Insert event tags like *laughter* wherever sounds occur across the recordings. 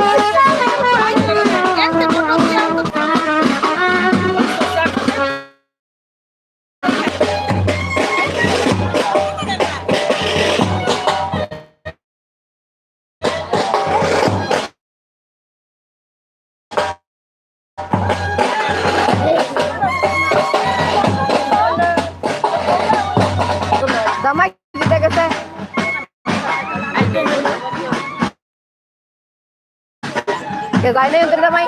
জামাই কে যায় নাই ওদের জামাই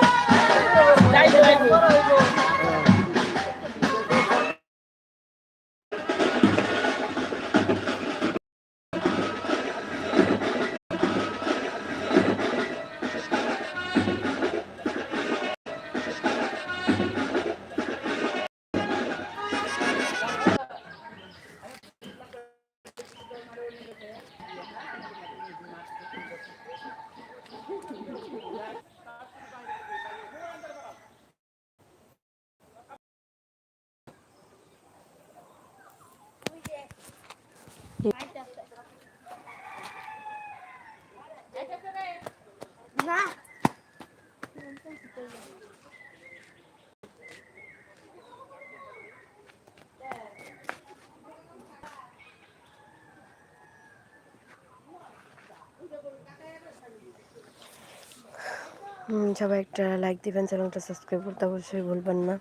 হুম, সবাই একটা লাইক দিবেন চ্যানেলটা সাবস্ক্রাইব করতে অবশ্যই ভুলবেন না।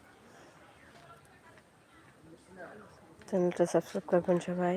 চ্যানেলটা সাবস্ক্রাইব করবেন সবাই।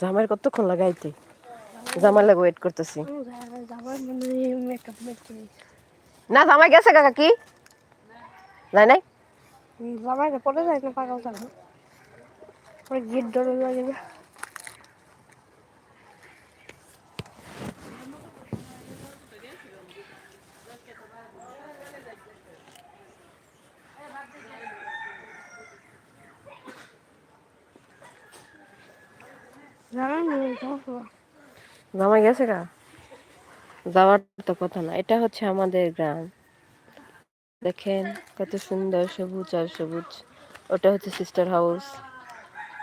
জামাইয়ের কতক্ষণ লাগাইতে? জামাই লাগে ওয়েট করতেছি। না, জামাই গেছে কাকা, কি? নাই নাই? জামাইটা পরে যায় না, পাগল ওই গিট ধরে লাগে জামাই গেছে কা যাওয়ার তো কথা না, এটা হচ্ছে আমাদের গ্রাম। দেখেন কত সুন্দর সবুজ আর সবুজ, ওটা হচ্ছে সিস্টার হাউস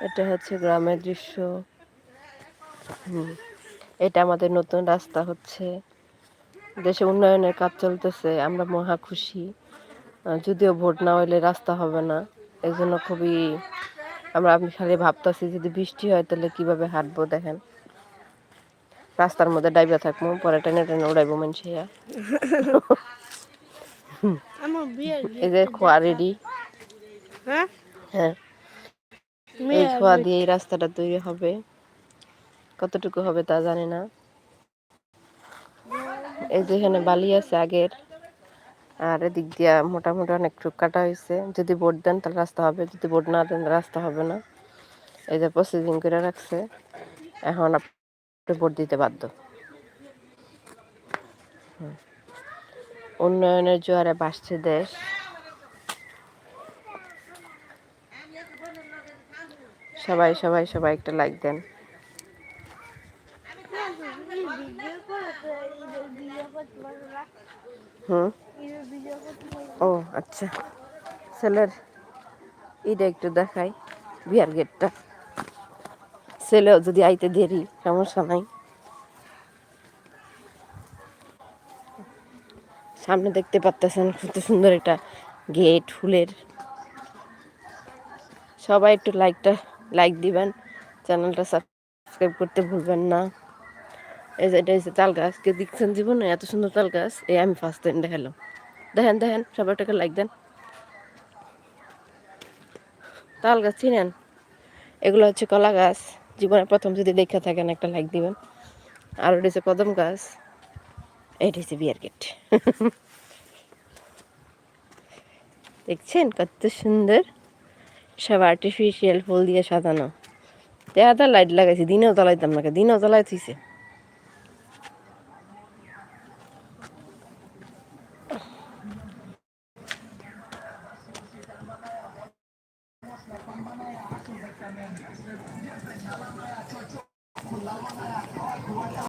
এটা হচ্ছে গ্রামের দৃশ্য। হুম, এটা আমাদের নতুন রাস্তা হচ্ছে। দেশে উন্নয়নের কাজ চলতেছে, আমরা মহা খুশি। যদিও ভোট না হইলে রাস্তা হবে না এই জন্য খুবই আমরা আপনি খালি ভাবতেছি যদি বৃষ্টি হয় তাহলে কীভাবে হাঁটবো দেখেন। রাস্তার মধ্যে ডাইবা থাকব পরে টেনে টেনে উড়াইবো আমার *laughs* এই যে খোয়া রেডি হ্যাঁ? হ্যাঁ। এই খোয়া দিয়ে এই রাস্তাটা তৈরি হবে। কতটুকু হবে তা জানি না। এই যে এখানে বালি আছে আগের। আর এদিক দিয়া মোটামুটি অনেক কাটা হয়েছে যদি ভোট দেন তাহলে রাস্তা হবে, যদি ভোট না দেন রাস্তা হবে না। এই যে প্রসেসিং করে রাখছে, এখন আপনি ভোট দিতে বাধ্য। উন্নয়নের জোয়ারে বাসছে দেশ। সবাই সবাই সবাই একটা লাইক দেন। হুম। ও আচ্ছা। ছেলের এটা একটু দেখাই, বিয়ার গেটটা। ছেলেও যদি আইতে দেরি, সমস্যা নাই। সামনে দেখতে পাচ্তেছেন কত সুন্দর একটা গেট, ফুলের। সবাই একটু লাইকটা, লাইক দিবেন। চ্যানেলটা সাবস্ক্রাইব করতে ভুলবেন না। এই যে, এটা হচ্ছে তাল গাছ। কেউ দেখছেন জীবনে? এত সুন্দর তাল গাছ। এই আমি ফার্স্ট টাইম দেখালাম। দেখেন দেখেন সবাই টাকা লাইক দেন। তাল গাছ চিনেন? এগুলো হচ্ছে কলা গাছ। জীবনে প্রথম যদি দেখা থাকেন, একটা লাইক দিবেন। আর ওটা হচ্ছে কদম গাছ। এটা হচ্ছে বিয়ার গেট দেখছেন কত সুন্দর? সব আর্টিফিশিয়াল ফুল দিয়ে সাজানো। তেহাতে লাইট লাগাইছি, দিনেও জ্বালাইতাম না দিনেও জ্বালাই Amén.